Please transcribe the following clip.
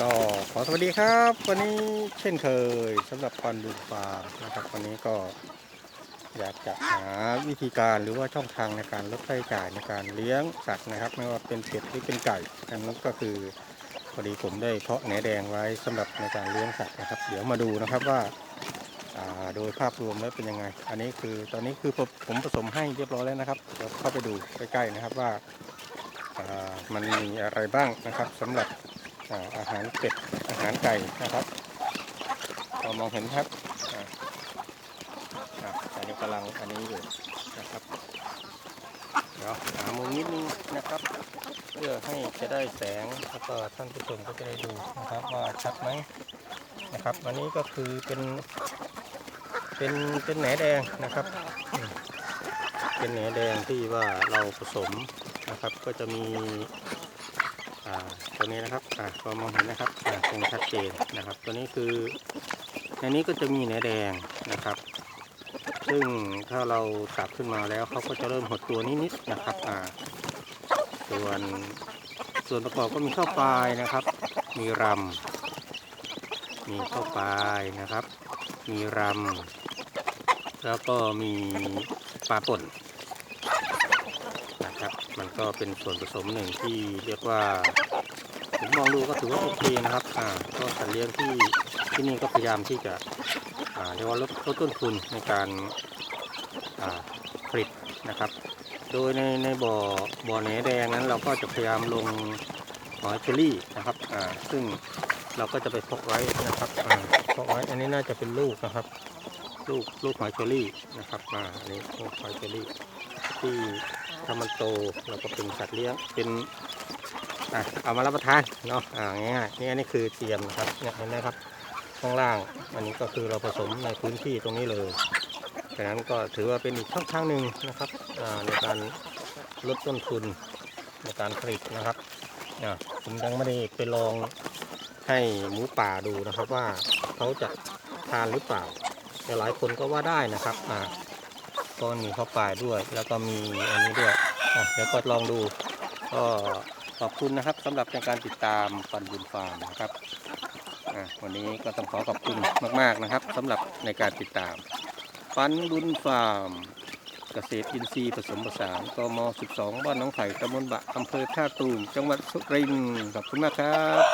ก็ขอสวัสดีครับ วันนี้เช่นเคยสำหรับปันบุญฟาร์มนะครับวันนี้ก็อยากจะหาวิธีการหรือว่าช่องทางในการลดค่าใช้จ่ายในการเลี้ยงสัตว์นะครับ ไม่ว่าเป็นเป็ดหรือเป็นไก่อันนั้นก็คือพอดีผมได้เพาะแหนแดงไว้สำหรับในการเลี้ยงสัตว์นะครับ เดี๋ยวมาดูนะครับว่าโดยภาพรวมแล้วเป็นยังไง อันนี้คือตอนนี้คือผมผสมให้เรียบร้อยแล้วนะครับเดี๋ยวเข้าไปดูใกล้ๆนะครับว่าอ่ามันมีอะไรบ้างนะครับสำหรับ อาหารเป็ดอาหารไก่นะครับเรามองเห็นครับอันนี้กำลังอันนี้อยู่นะครับเดี๋ยวหามุมนิดนึงนะครับ เพื่อให้จะได้แสงแล้วก็ท่านผู้ชมก็จะได้ดูนะครับว่าชัดไหมนะครับวันนี้ก็คือเป็นเป็นเป็นแหนแดงนะครับ เป็นแหนแดงที่ว่าเราผสมนะครับ ก็จะมีอ่าตัวนี้นะครับ อ่าก็มองเห็นนะครับอ่าคงชัดเจนนะครับ ตัวนี้คือในนี้ก็จะมีเนื้อแดงนะครับ ซึ่งถ้าเราสับขึ้นมาแล้วเขาก็จะเริ่มหดตัวนิดๆนะครับอ่าส่วนส่วนประกอบก็มีข้าวปลายนะครับ มีรำมีข้าวปลายนะครับ มีรำแล้วก็มีปลาป่นนะครับ มันก็เป็นส่วนผสมหนึ่งที่เรียกว่า ผมมองดูก็ถือว่าโอเคนะครับ อ่า ก็สัตว์เลี้ยงที่ที่นี่ก็พยายามที่จะ อ่าเรียกว่าลดลดต้นทุนในการอ่าผลิตนะครับ โดยในในบ่อบ่อแหนแดงนั้น เราก็จะพยายามลงหอยเชอรี่นะครับ อ่า ซึ่งเราก็จะไปพกไว้นะครับ อ่าพกไว้ อันนี้น่าจะเป็นลูกนะครับ ลูกลูกหอยเชอรี่นะครับ อ่า อันนี้ลูกหอยเชอรี่ที่ถ้ามันโตเราก็เป็นสัตว์เลี้ยงเป็น เอามารับประทานเนาะอ่าง่ายๆนี่อันนี้คือเตียมนะครับเนี่ยเห็นไหมครับข้างล่างอันนี้ก็คือเราผสมในพื้นที่ตรงนี้เลยดังนั้นก็ถือว่าเป็นอีกช่องทางหนึ่งนะครับอ่าในการลดต้นทุนในการผลิตนะครับอ่าผมยังไม่ได้ไปลองให้หมูป่าดูนะครับว่าเขาจะทานหรือเปล่าแต่หลายคนก็ว่าได้นะครับอ่าก็มีข้าวปลายด้วย แล้วก็มีอันนี้ด้วยอะเดี๋ยวก็ลองดูก็ ขอบคุณนะครับสำหรับในการติดตามปันบุญฟาร์มนะครับวันนี้ก็ต้องขอขอบคุณมาก ๆนะครับสำหรับในการติดตามปันบุญฟาร์ม เกษตรอินทรีย์ผสมผสานกม 12 บ้านหน้องไผ่ตำบลบะอำเภอท่าตูม จังหวัดสุรินทร์ขอบคุณมากครับ